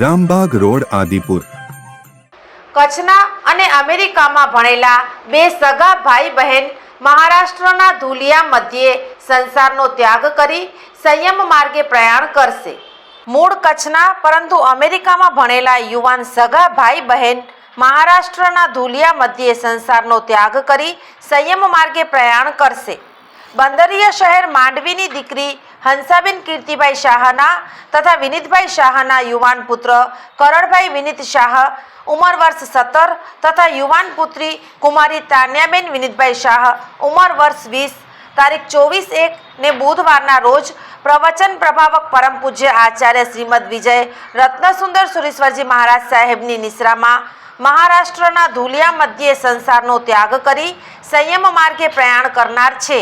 Rambag road, Adipur. કચ્છના અને અમેરિકામાં ભણેલા બે સગા ભાઈ બહેન મહારાષ્ટ્રના ધુલિયા મધ્યે સંસારનો ત્યાગ કરી સંયમ માર્ગે પ્રયાણ કરશે. મૂળ કચ્છના, પરંતુ અમેરિકામાં ભણેલા યુવાન સગા ભાઈ બહેન મહારાષ્ટ્રના ધુલિયા મધ્યે સંસારનો ત્યાગ કરી સંયમ માર્ગે પ્રયાણ કરશે. બંદરીય શહેર માંડવીની દીકરી હંસાબેન કીર્તિભાઈ શાહના તથા વિનીતભાઈ શાહના યુવાન પુત્ર કરણભાઈ વિનીત શાહ, ઉંમર વર્ષ સત્તર, તથા યુવાન પુત્રી કુમારી તાન્યાબેન વિનીતભાઈ શાહ, ઉંમર વર્ષ વીસ. તારીખ ચોવીસ એક ને બુધવારના રોજ પ્રવચન પ્રભાવક પરમ પૂજ્ય આચાર્ય શ્રીમદ વિજય રત્નસુંદર સુરેશ્વરજી મહારાજ સાહેબની નિશ્રામાં મહારાષ્ટ્રના ધુલિયા મધ્યે સંસારનો ત્યાગ કરી સંયમ માર્ગે પ્રયાણ કરનાર છે.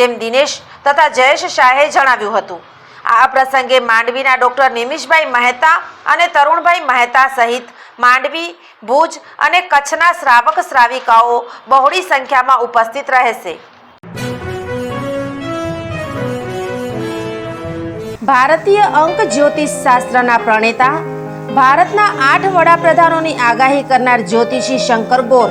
તેમ દિનેશ તથા જયેશ શાહે જણાવ્યું હતું. આ પ્રસંગે માંડવીના ડોક્ટર નિમિષભાઈ મહેતા અને તરુણભાઈ મહેતા સહિત માંડવી, ભુજ અને કચ્છના શ્રાવક શ્રાવિકાઓ બહોળી સંખ્યામાં ઉપસ્થિત રહેશે. ભારતીય અંક જ્યોતિષ શાસ્ત્રના પ્રણેતા, ભારતના આઠ વડાપ્રધાનોની આગાહી કરનાર જ્યોતિષી શંકર ગોર